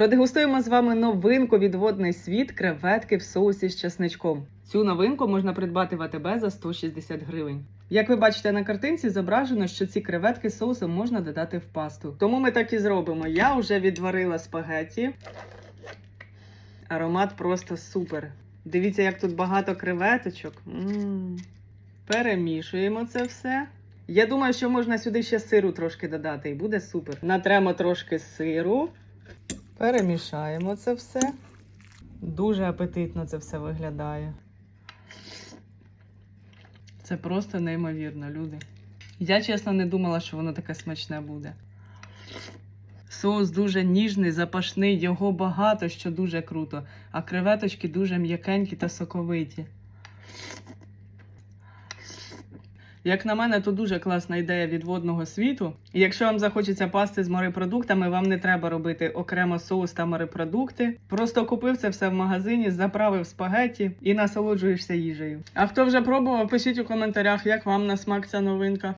Продегустуємо з вами новинку від водний світ креветки в соусі з чесничком. Цю новинку можна придбати в АТБ за 160 гривень. Як ви бачите на картинці, зображено, що ці креветки з соусом можна додати в пасту. Тому ми так і зробимо. Я вже відварила спагетті. Аромат просто супер. Дивіться, як тут багато креветочок. м Перемішуємо це все. Я думаю, що можна сюди ще сиру трошки додати, і буде супер. Натремо трошки сиру. Перемішаємо це все. Дуже апетитно це все виглядає. Це просто неймовірно, люди. Я чесно не думала, що воно таке смачне буде. Соус дуже ніжний, запашний, його багато, що дуже круто. А креветочки дуже м'якенькі та соковиті. Як на мене, то дуже класна ідея від водного світу. Якщо вам захочеться пасти з морепродуктами, вам не треба робити окремо соус та морепродукти. Просто купив це все в магазині, заправив спагеті і насолоджуєшся їжею. А хто вже пробував, пишіть у коментарях, як вам на смак ця новинка.